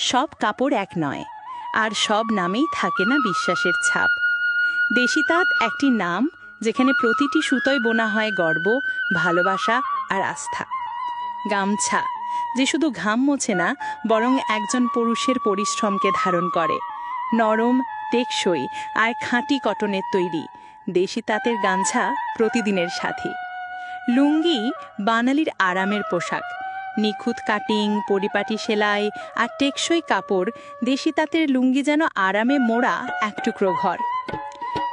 সব কাপড় এক নয়, আর সব নামেই থাকে না বিশ্বাসের ছাপ। দেশি তাঁত একটি নাম যেখানে প্রতিটি সুতোয় বোনা হয় গর্ব, ভালোবাসা আর আস্থা। গামছা, যে শুধু ঘাম মোছে না, বরং একজন পুরুষের পরিশ্রমকে ধারণ করে। নরম, টেকসই আর খাঁটি কটনের তৈরি। দেশি তাঁতের গামছা প্রতিদিনের সাথী। লুঙ্গি বাঙালির আরামের পোশাক। নিখুঁত কাটিং, পরিপাটি সেলাই আর টেকসই কাপড়, দেশি তাঁতের লুঙ্গি যেন আরামে মোড়া এক টুকরো ঘর।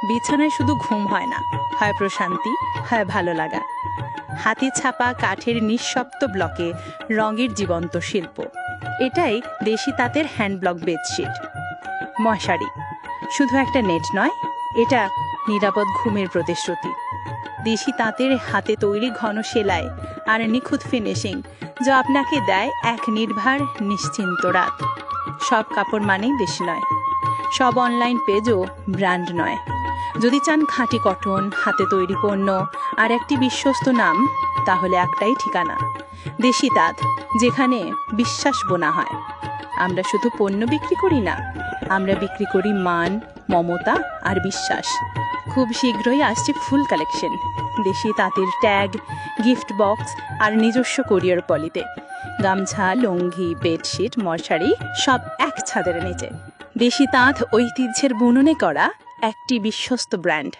বিছানায় শুধু ঘুম হয় না, হয় প্রশান্তি, হয় ভালো লাগা। হাতে ছাপা কাঠের নিঃশব্দ ব্লকে রঙের জীবন্ত শিল্প। এটাই দেশি তাঁতের হ্যান্ড ব্লক বেডশিট। মশারি, শুধু একটা নেট নয়, এটা নিরাপদ ঘুমের প্রতিশ্রুতি। দেশি তাঁতের হাতে তৈরি ঘন সেলাই আর নিখুঁত ফিনিশিং যা আপনাকে দেয় এক নির্ভার, নিশ্চিন্ত রাত। সব কাপড় মানেই দেশি নয়। সব অনলাইন পেজও ব্র্যান্ড নয়। যদি চান খাঁটি কটন, হাতে তৈরি পণ্য আর একটি বিশ্বস্ত নাম, তাহলে একটাই ঠিকানা। দেশি তাঁত, যেখানে বিশ্বাস বোনা হয়। আমরা শুধু পণ্য বিক্রি করি না, আমরা বিক্রি করি মান, মমতা আর বিশ্বাস। খুব শীঘ্রই আসছে ফুল কালেকশন। দেশি তাঁতের ট্যাগ, গিফট বক্স আর নিজস্ব কোরিয়ার পলিতে। গামছা, লুঙ্গি, বেডশিট, মশারি, সব এক ছাদের নিচে। দেশি তাঁত ঐতিহ্যের বুননে করা একটি বিশ্বস্ত ব্র্যান্ড।